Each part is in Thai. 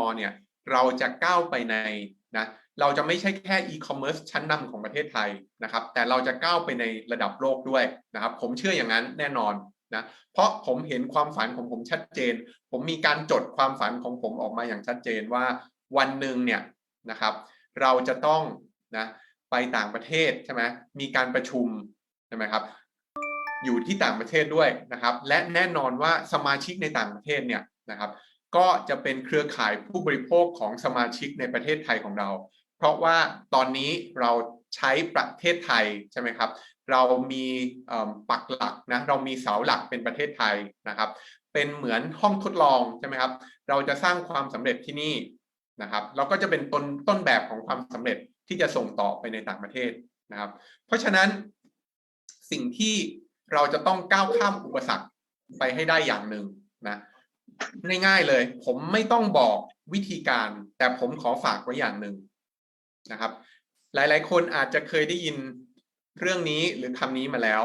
มเนี่ยเราจะก้าวไปในนะเราจะไม่ใช่แค่อีคอมเมิร์ซชั้นนำของประเทศไทยนะครับ แต่เราจะก้าวไปในระดับโลกด้วยนะครับ ผมเชื่ออย่างนั้นแน่นอนนะเพราะผมเห็นความฝันของผมชัดเจน ผมมีการจดความฝันของผมออกมาอย่างชัดเจนว่าวันหนึ่งเนี่ยนะครับ เราจะต้องนะไปต่างประเทศใช่ไหมมีการประชุมใช่ไหมครับ อยู่ที่ต่างประเทศด้วยนะครับ และแน่นอนว่าสมาชิกในต่างประเทศเนี่ยนะครับ ก็จะเป็นเครือข่ายผู้บริโภคของสมาชิกในประเทศไทยของเรา เพราะว่าตอนนี้เราใช้ประเทศไทยใช่ไหมครับ เรามีปักหลักนะเรามีเสาหลักเป็นประเทศไทยนะครับ เป็นเหมือนห้องทดลองใช่ไหมครับ เราจะสร้างความสำเร็จที่นี่นะครับ เราก็จะเป็นต้นต้นแบบของความสำเร็จที่จะส่งต่อไปในต่างประเทศนะครับ เพราะฉะนั้นสิ่งที่เราจะต้องก้าวข้ามอุปสรรคไปให้ได้อย่างหนึ่งนะ ง่ายๆเลย ผมไม่ต้องบอกวิธีการ แต่ผมขอฝากไว้อย่างหนึ่งนะครับ หลายๆ คนอาจจะเคยได้ยินเรื่องนี้หรือคำนี้มาแล้ว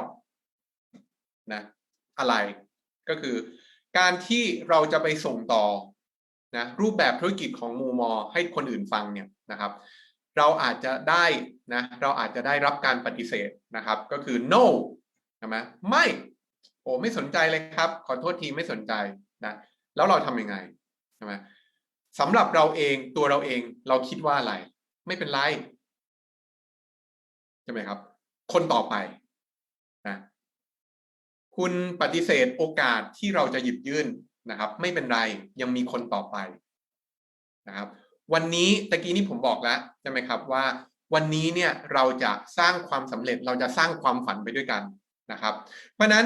นะอะไรก็คือ การที่เราจะไปส่งต่อนะรูปแบบธุรกิจของมูมอ ให้คนอื่นฟังเนี่ยนะครับ เราอาจจะได้นะเราอาจจะได้รับการปฏิเสธนะครับ ก็คือ no ใช่ไหมไม่ โอ้ไม่สนใจเลยครับ ขอโทษทีไม่สนใจนะ แล้วเราทำยังไงใช่ไหมสำหรับเราเองตัวเราเองเราคิดว่าอะไร ไม่เป็นไรใช่ไหมครับ คนต่อไปนะคุณปฏิเสธโอกาสที่เราจะหยิบยื่นนะครับ ไม่เป็นไรยังมีคนต่อไปนะครับ วันนี้ตะกี้นี้ผมบอกแล้วใช่ไหมครับว่า วันนี้เนี่ยเราจะสร้างความสำเร็จเราจะสร้างความฝันไปด้วยกันนะครับ เพราะนั้น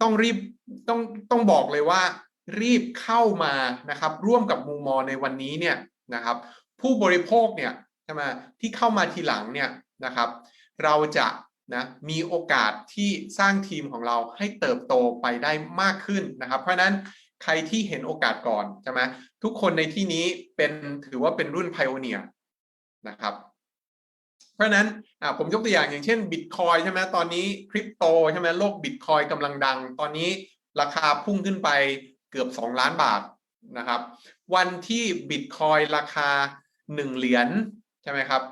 ต้องรีบต้องต้องบอกเลยว่า รีบเข้ามานะครับร่วมกับมูมอในวันนี้เนี่ยนะครับ ผู้บริโภคเนี่ยใช่ไหมที่เข้ามาทีหลังเนี่ยนะครับ เราจะนะมีโอกาสที่สร้างทีมของเราให้เติบโตไปได้มากขึ้นนะครับ เพราะนั้นใครที่เห็นโอกาสก่อนใช่ไหมทุกคนในที่นี้เป็นถือว่าเป็นรุ่นไพโอเนียนะครับ เพราะนั้นผมยกตัวอย่างอย่างเช่นบิตคอยใช่ไหมตอนนี้คริปโตใช่ไหมโลกบิตคอยกำลังดัง ตอนนี้ราคาพุ่งขึ้นไป เกือบ 2 ล้านบาทนะครับ วันที่บิตคอยราคา 1 เหรียญใช่ไหมครับ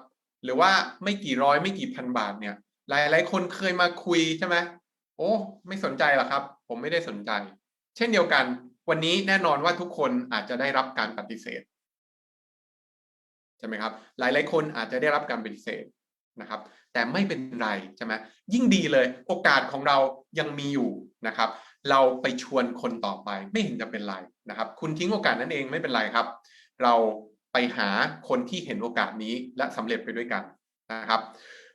หรือว่าไม่กี่ร้อยไม่กี่พันบาทเนี่ย หลายหลายคนเคยมาคุยใช่ไหมโอ้ไม่สนใจหรอครับ ผมไม่ได้สนใจ เช่นเดียวกัน วันนี้แน่นอนว่าทุกคนอาจจะได้รับการปฏิเสธใช่ไหมครับ หลายหลายคนอาจจะได้รับการปฏิเสธนะครับ แต่ไม่เป็นไรใช่ไหมยิ่งดีเลย โอกาสของเรายังมีอยู่นะครับ เราไปชวนคนต่อไปไม่เห็นจะเป็นไรนะครับ คุณทิ้งโอกาสนั้นเองไม่เป็นไรครับ เราไปหาคนที่เห็นโอกาสนี้และสำเร็จไปด้วยกันนะครับ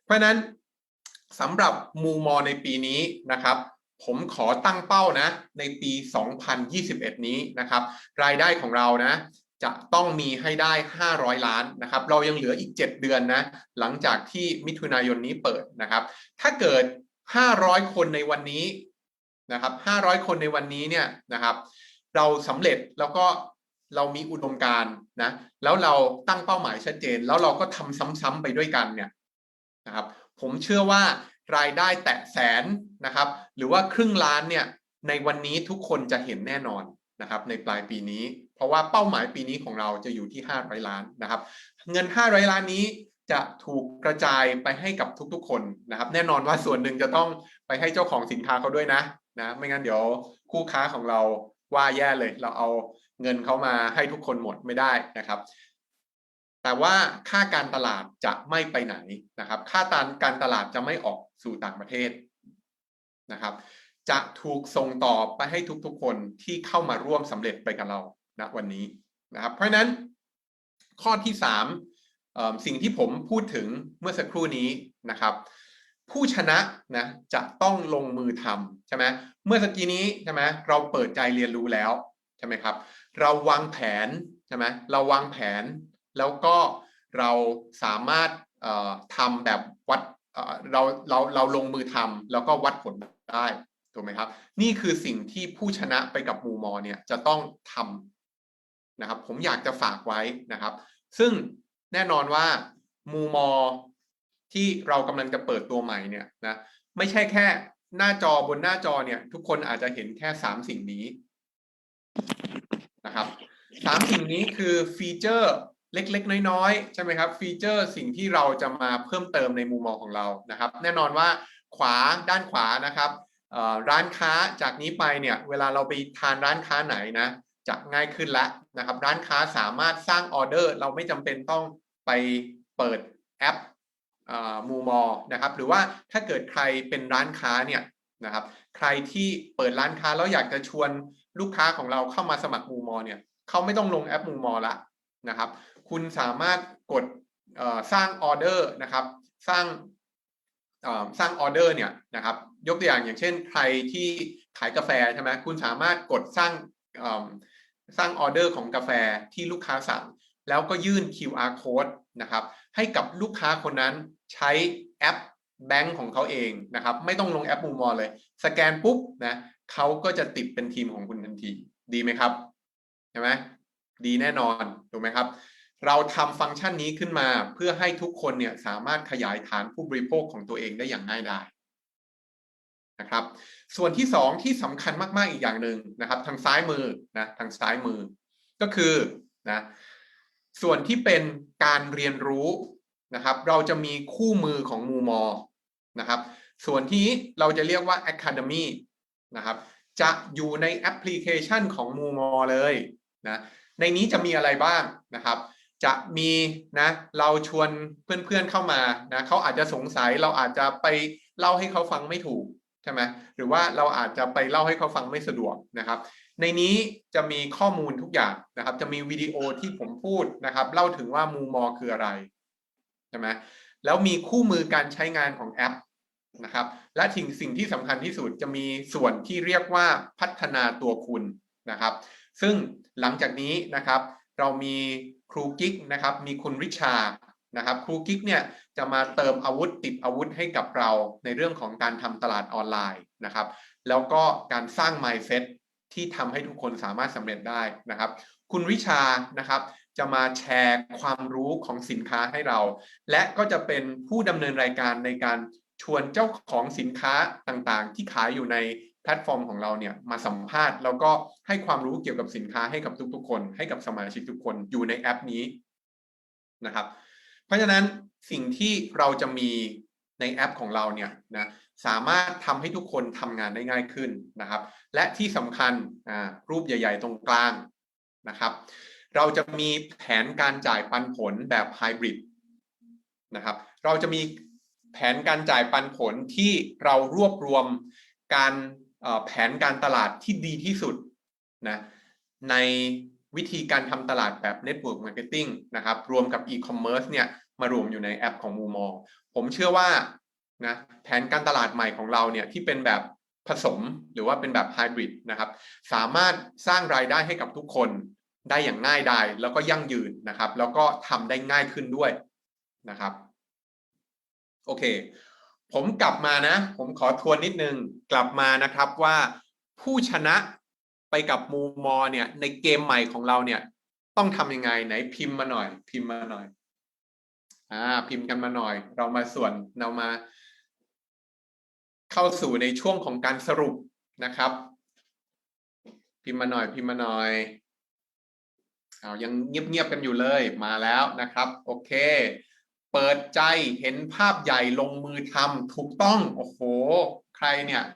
เพราะนั้นสำหรับมูมอในปีนี้นะครับ ผมขอตั้งเป้านะในปี 2021 นี้นะครับ รายได้ของเรานะจะต้องมีให้ได้ 500 ล้านนะครับ เรายังเหลืออีก 7 เดือนนะ หลังจากที่มิถุนายนนี้เปิดนะครับ ถ้าเกิด 500 คนในวันนี้ นะครับ500 คนในวันนี้เนี่ยนะครับ เราสำเร็จแล้วก็เรามีอุดมการณ์นะแล้วเราตั้งเป้าหมายชัดเจน แล้วเราก็ทำซ้ำๆไปด้วยกันเนี่ยนะครับผมเชื่อว่ารายได้แตะแสนนะครับ หรือว่าครึ่งล้านเนี่ยในวันนี้ทุกคนจะเห็นแน่นอนนะครับ ในปลายปีนี้ เพราะว่าเป้าหมายปีนี้ของเราจะอยู่ที่ 500 ล้านนะครับ เงิน 500 ล้านนี้ จะถูกกระจายไปให้กับทุกๆ คนนะครับ แน่นอนว่าส่วนหนึ่งจะต้องไปให้เจ้าของสินค้าเขาด้วยนะนะไม่งั้นเดี๋ยวคู่ค้าของเราว่าแย่เลย เราเอาเงินเขามาให้ทุกคนหมดไม่ได้นะครับ แต่ว่าค่าการตลาดจะไม่ไปไหนนะครับ ค่าตานการตลาดจะไม่ออกสู่ต่างประเทศนะครับ จะถูกส่งต่อไปให้ทุกๆ คนที่เข้ามาร่วมสำเร็จไปกับเรานะวันนี้นะครับ เพราะฉะนั้นข้อที่สาม สิ่งที่ผมพูดถึงเมื่อสักครู่นี้นะครับ ผู้ชนะนะจะต้องลงมือทำใช่ไหมเมื่อสักกี้นี้ใช่ไหมเราเปิดใจเรียนรู้แล้วใช่ไหมครับ เราวางแผนใช่ไหมเราวางแผนแล้วก็เราสามารถทำแบบวัดเราเราเราลงมือทำแล้วก็วัดผลได้ถูกไหมครับ นี่คือสิ่งที่ผู้ชนะไปกับมูมอเนี่ยจะต้องทำนะครับ ผมอยากจะฝากไว้นะครับ ซึ่ง แน่นอนว่ามูมอที่เรากำลังจะเปิดตัวใหม่เนี่ยนะไม่ใช่แค่หน้าจอบนหน้าจอเนี่ย ทุกคนอาจจะเห็นแค่สามสิ่งนี้นะครับสามสิ่งนี้คือฟีเจอร์เล็กๆ น้อยๆ ใช่ไหมครับ ฟีเจอร์สิ่งที่เราจะมาเพิ่มเติมในมุมมองของเรานะครับ แน่นอนว่าขวาด้านขวานะครับร้านค้าจากนี้ไปเนี่ยเวลาเราไปทานร้านค้าไหนนะจะง่ายขึ้นแล้วนะครับ ร้านค้าสามารถสร้างออเดอร์ เราไม่จำเป็นต้อง ไปเปิดแอปมูมอนะครับ หรือว่าถ้าเกิดใครเป็นร้านค้าเนี่ยนะครับ ใครที่เปิดร้านค้าแล้วอยากจะชวนลูกค้าของเราเข้ามาสมัครมูมอเนี่ยเขาไม่ต้องลงแอปมูมอละนะครับ คุณสามารถกดสร้างออเดอร์นะครับ สร้างสร้างออเดอร์เนี่ยนะครับ ยกตัวอย่างอย่างเช่น ใครที่ขายกาแฟใช่ไหมคุณสามารถกดสร้างสร้างออเดอร์ของกาแฟที่ลูกค้าสั่ง แล้วก็ยื่น QR code นะครับ ให้กับลูกค้าคนนั้นใช้แอปแบงก์ของเขาเองนะครับ ไม่ต้องลงแอปมูมอเลย สแกนปุ๊บนะเขาก็จะติดเป็นทีมของคุณทันที ดีไหมครับใช่ไหมดีแน่นอนถูกไหมครับ เราทำฟังก์ชันนี้ขึ้นมาเพื่อให้ทุกคนเนี่ยสามารถขยายฐานผู้บริโภคของตัวเองได้อย่างง่ายดายนะครับ ส่วนที่สองที่สำคัญมาก ๆ อีกอย่างหนึ่งนะครับ ทางซ้ายมือนะทางซ้ายมือก็คือนะ ส่วนที่เป็นการเรียนรู้นะครับ เราจะมีคู่มือของมูมอนะครับ ส่วนที่เราจะเรียกว่า Academy นะครับจะอยู่ในแอปพลิเคชันของมูมอเลยนะในนี้จะมีอะไรบ้างนะครับ จะมีนะเราชวนเพื่อนๆเข้ามานะเขาอาจจะสงสัยเราอาจจะไปเล่าให้เขาฟังไม่ถูก ใช่ไหมหรือว่าเราอาจจะไปเล่าให้เขาฟังไม่สะดวกนะครับ ในนี้จะมีข้อมูลทุกอย่างนะครับ จะมีวิดีโอที่ผมพูดนะครับ เล่าถึงว่ามูมอคืออะไรใช่ไหมแล้วมีคู่มือการใช้งานของแอปนะครับ และสิ่งสิ่งที่สำคัญที่สุดจะมีส่วนที่เรียกว่าพัฒนาตัวคุณนะครับ ซึ่งหลังจากนี้นะครับ เรามีครูกิ๊กนะครับ มีคุณริชา นะครับครูกิ๊กเนี่ยจะมาเติมอาวุธติดอาวุธให้กับเราในเรื่องของการทำตลาดออนไลน์นะครับ แล้วก็การสร้าง mindset ที่ทำให้ทุกคนสามารถสำเร็จได้นะครับ คุณริชานะครับจะมาแชร์ความรู้ของสินค้าให้เรา และก็จะเป็นผู้ดำเนินรายการในการชวนเจ้าของสินค้าต่างๆ ที่ขายอยู่ในแพลตฟอร์มของเราเนี่ยมาสัมภาษณ์ แล้วก็ให้ความรู้เกี่ยวกับสินค้าให้กับทุกๆ คน ให้กับสมาชิกทุกคนอยู่ในแอปนี้นะครับ เพราะฉะนั้นสิ่งที่เราจะมีในแอปของเราเนี่ยนะสามารถทำให้ทุกคนทำงานได้ง่ายขึ้นนะครับ และที่สำคัญรูปใหญ่ ๆ ตรงกลางนะครับ เราจะมีแผนการจ่ายปันผลแบบไฮบริดนะครับ เราจะมีแผนการจ่ายปันผลที่เรารวบรวมการแผนการตลาดที่ดีที่สุดนะใน วิธีการทำตลาดแบบ Network Marketing นะครับรวมกับ E-commerce เนี่ยมารวมอยู่ในแอปของมูมอผมเชื่อว่านะแผนการตลาดใหม่ของเราเนี่ยที่เป็นแบบผสมหรือว่าเป็นแบบไฮบริดนะครับสามารถสร้างรายได้ให้กับทุกคนได้อย่างง่ายดายแล้วก็ยั่งยืนนะครับ แล้วก็ทำได้ง่ายขึ้นด้วยนะครับโอเค ผมกลับมานะ ผมขอทวนนิดนึงกลับมานะครับว่าผู้ชนะ ไปกับมูมอเนี่ย ในเกมใหม่ของเราเนี่ย ต้องทำยังไงไหนพิมพ์มาหน่อย พิมพ์มาหน่อยอ่าพิมพ์กันมาหน่อย เรามาส่วนเรามา เข้าสู่ในช่วงของการสรุปนะครับ พิมพ์มาหน่อย พิมพ์มาหน่อยเอายังเงียบๆกันอยู่เลยมาแล้วนะครับ โอเค เปิดใจเห็นภาพใหญ่ลงมือทำถูกต้อง โอ้โห ใครเนี่ย